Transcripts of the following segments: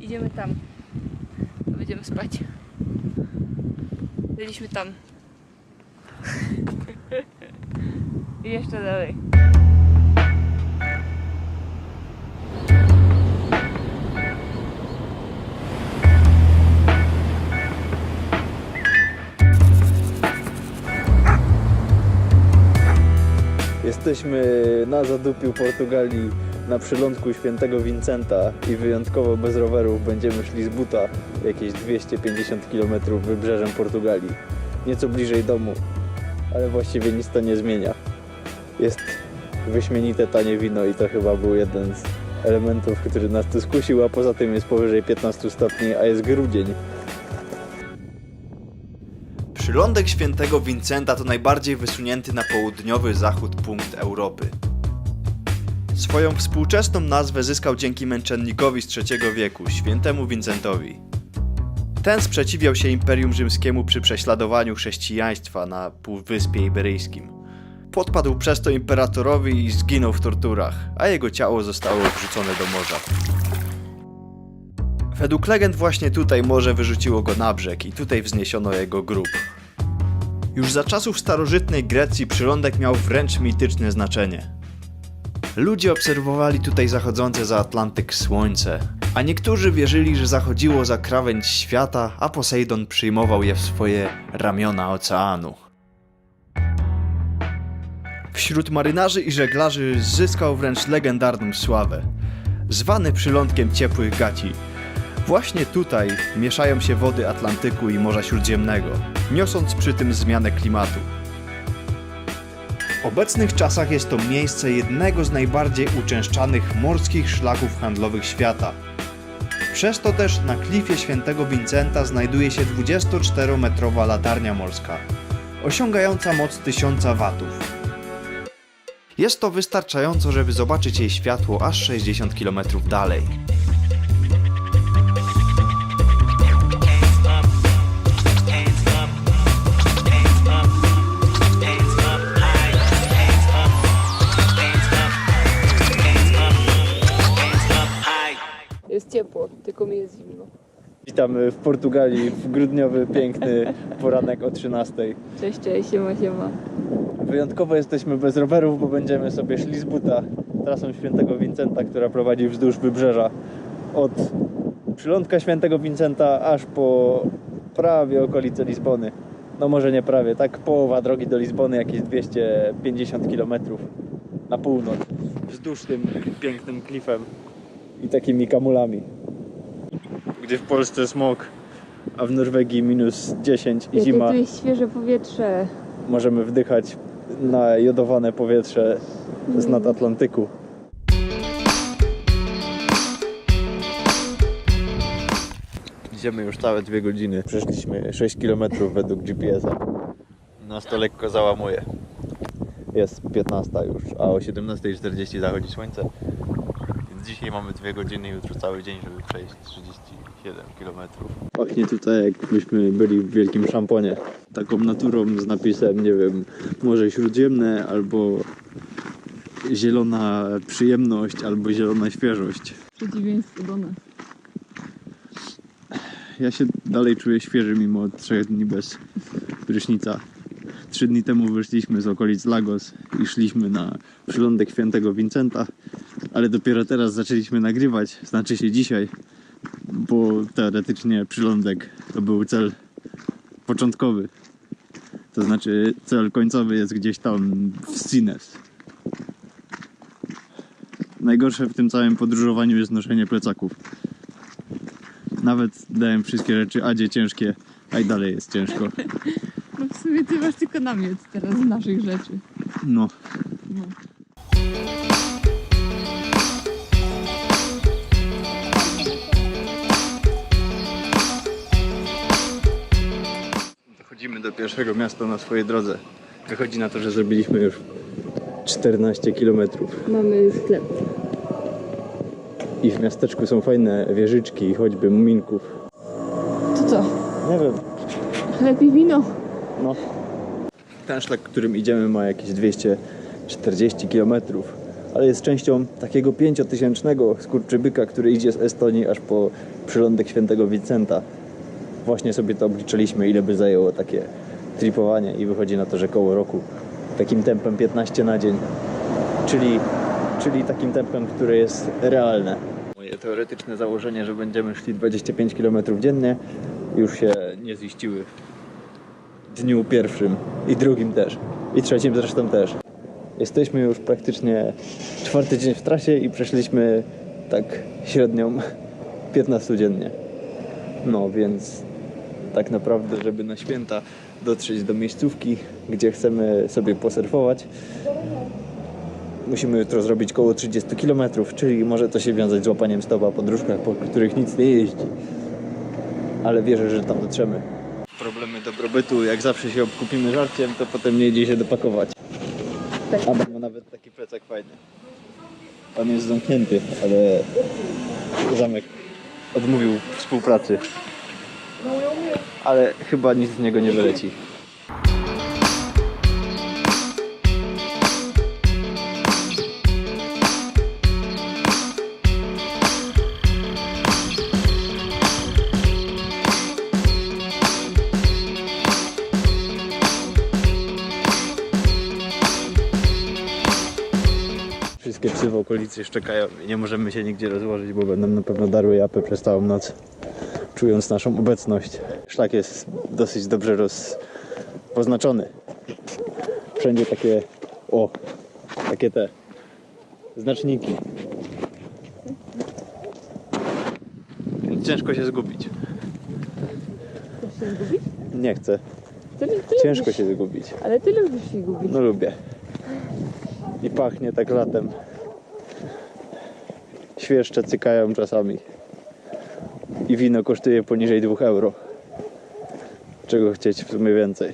Idziemy tam. Będziemy spać. Byliśmy tam. I jeszcze dalej. Jesteśmy na zadupiu Portugalii na przylądku świętego Vincenta i wyjątkowo bez rowerów będziemy szli z buta jakieś 250 km wybrzeżem Portugalii. Nieco bliżej domu, ale właściwie nic to nie zmienia. Jest wyśmienite tanie wino i to chyba był jeden z elementów, który nas tu skusił, a poza tym jest powyżej 15 stopni, a jest grudzień. Przylądek świętego Vincenta to najbardziej wysunięty na południowy zachód punkt Europy. Swoją współczesną nazwę zyskał dzięki męczennikowi z III wieku, świętemu Vincentowi. Ten sprzeciwiał się Imperium Rzymskiemu przy prześladowaniu chrześcijaństwa na Półwyspie Iberyjskim. Podpadł przez to imperatorowi i zginął w torturach, a jego ciało zostało wrzucone do morza. Według legend właśnie tutaj morze wyrzuciło go na brzeg i tutaj wzniesiono jego grób. Już za czasów starożytnej Grecji przylądek miał wręcz mityczne znaczenie. Ludzie obserwowali tutaj zachodzące za Atlantyk słońce, a niektórzy wierzyli, że zachodziło za krawędź świata, a Posejdon przyjmował je w swoje ramiona oceanu. Wśród marynarzy i żeglarzy zyskał wręcz legendarną sławę. Zwany przylądkiem ciepłych gaci, Właśnie tutaj mieszają się wody Atlantyku i Morza Śródziemnego, niosąc przy tym zmianę klimatu. W obecnych czasach jest to miejsce jednego z najbardziej uczęszczanych morskich szlaków handlowych świata. Przez to też na klifie świętego Vincenta znajduje się 24-metrowa latarnia morska, osiągająca moc 1000 watów. Jest to wystarczająco, żeby zobaczyć jej światło aż 60 km dalej. Ciepło, tylko mi jest zimno. Witamy w Portugalii w grudniowy, piękny poranek o 13. Cześć, cześć, siema, siema. Wyjątkowo jesteśmy bez rowerów, bo będziemy sobie szli z buta trasą świętego Vincenta, która prowadzi wzdłuż wybrzeża od przylądka świętego Vincenta aż po prawie okolice Lizbony. No może nie prawie, tak połowa drogi do Lizbony, jakieś 250 km na północ. Wzdłuż tym pięknym klifem i takimi kamulami. Gdzie w Polsce smog, a w Norwegii minus 10 i Jakie zima tu jest świeże powietrze. możemy wdychać na jodowane powietrze z nad Atlantyku. Idziemy już całe dwie godziny. Przeszliśmy 6 km według GPS-a. Nas to lekko załamuje. Jest 15 już, a o 17.40 zachodzi słońce. Dzisiaj mamy dwie godziny, jutro cały dzień, żeby przejść 37 km. Pachnie tutaj jakbyśmy byli w wielkim szamponie. Taką naturą z napisem, nie wiem, Morze Śródziemne albo zielona przyjemność albo zielona świeżość. Przeciwieństwo do nas. Ja się dalej czuję świeży mimo trzech dni bez prysznica. Trzy dni temu wyszliśmy z okolic Lagos i szliśmy na przylądek świętego Vincenta, ale dopiero teraz zaczęliśmy nagrywać, znaczy się dzisiaj, bo teoretycznie przylądek to był cel początkowy. To znaczy cel końcowy jest gdzieś tam w Sines. Najgorsze w tym całym podróżowaniu jest noszenie plecaków. Nawet dałem wszystkie rzeczy Adzie ciężkie, a i dalej jest ciężko. No w sumie ty masz tylko namiot teraz z naszych rzeczy. No. No. Dochodzimy do pierwszego miasta na swojej drodze. Wychodzi na to, że zrobiliśmy już 14 km. Mamy sklep. I w miasteczku są fajne wieżyczki, choćby muminków. To co? Nie wiem. I wino. No. Ten szlak, którym idziemy ma jakieś 240 km, ale jest częścią takiego pięciotysięcznego skurczybyka, który idzie z Estonii aż po przylądek świętego Vincenta. Właśnie sobie to obliczyliśmy, ile by zajęło takie tripowanie i wychodzi na to, że koło roku takim tempem 15 na dzień, czyli, czyli takim tempem, które jest realne. Moje teoretyczne założenie, że będziemy szli 25 km dziennie już się nie ziściły w dniu pierwszym i drugim też i trzecim zresztą też. Jesteśmy już praktycznie czwarty dzień w trasie i przeszliśmy tak średnią 15 dziennie. No więc tak naprawdę, żeby na święta dotrzeć do miejscówki, gdzie chcemy sobie posurfować, musimy jutro zrobić koło 30 km, czyli może to się wiązać z łapaniem stopa po dróżkach, po których nic nie jeździ. Ale wierzę, że tam dotrzemy. Problemy dobrobytu, jak zawsze się obkupimy żarciem, to potem nie idzie się dopakować. Adam ma nawet taki plecak fajny. On jest zamknięty, ale zamek odmówił współpracy. Ale chyba nic z niego nie wyleci. Wszystkie psy w okolicy szczekają i nie możemy się nigdzie rozłożyć, bo będą na pewno darły japy przez całą noc, czując naszą obecność. Szlak jest dosyć dobrze rozpoznaczony. Wszędzie takie, o, takie te znaczniki. Ciężko się zgubić. Chcesz się zgubić? Nie chcę. Ty, ty Ciężko lubisz, się zgubić. Ale ty lubisz się gubić. No lubię. I pachnie tak latem. Świerszcze cykają czasami. I wino kosztuje poniżej 2 euro. Czego chcieć w sumie więcej.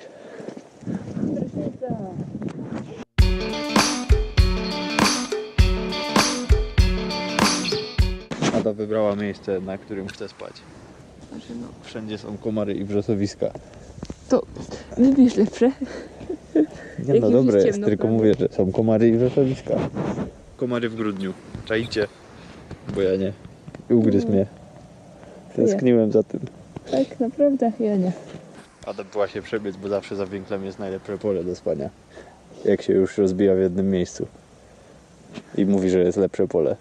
Ada wybrała miejsce, na którym chce spać. Znaczy, no, Wszędzie są komary i wrzosowiska. to wybierz lepsze. Nie no dobre jest jest, ciemno, tylko prawda? mówię, że są komary i wrzosowiska. Komary w grudniu. Czajcie? Bo ja nie. I ugryzł mnie. Tęskniłem za tym. Tak, naprawdę? Ja nie. Ada była się przebiec, bo zawsze za winklem jest najlepsze pole do spania. Jak się już rozbija w jednym miejscu. I mówi, że jest lepsze pole.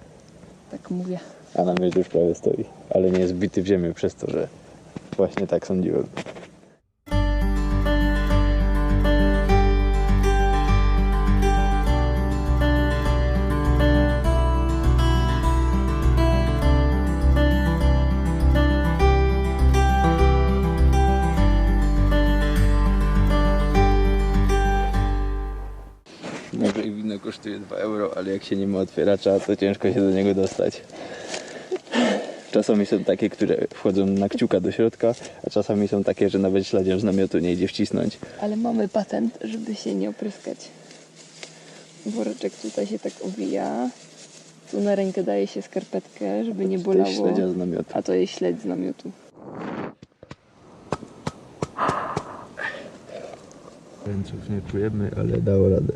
Tak mówię. A na mnie już prawie stoi. Ale nie jest bity w ziemię przez to, że właśnie tak sądziłem. 2 euro, ale jak się nie ma otwieracza, to ciężko się do niego dostać. Czasami są takie, które wchodzą na kciuka do środka, a czasami są takie, że nawet śledziem z namiotu nie idzie wcisnąć. Ale mamy patent, żeby się nie opryskać. Woreczek tutaj się tak owija. Tu na rękę daje się skarpetkę, żeby nie To jest bolało. śledzia z namiotu. A to jest śledź z namiotu. Ręców nie czujemy, ale dało radę.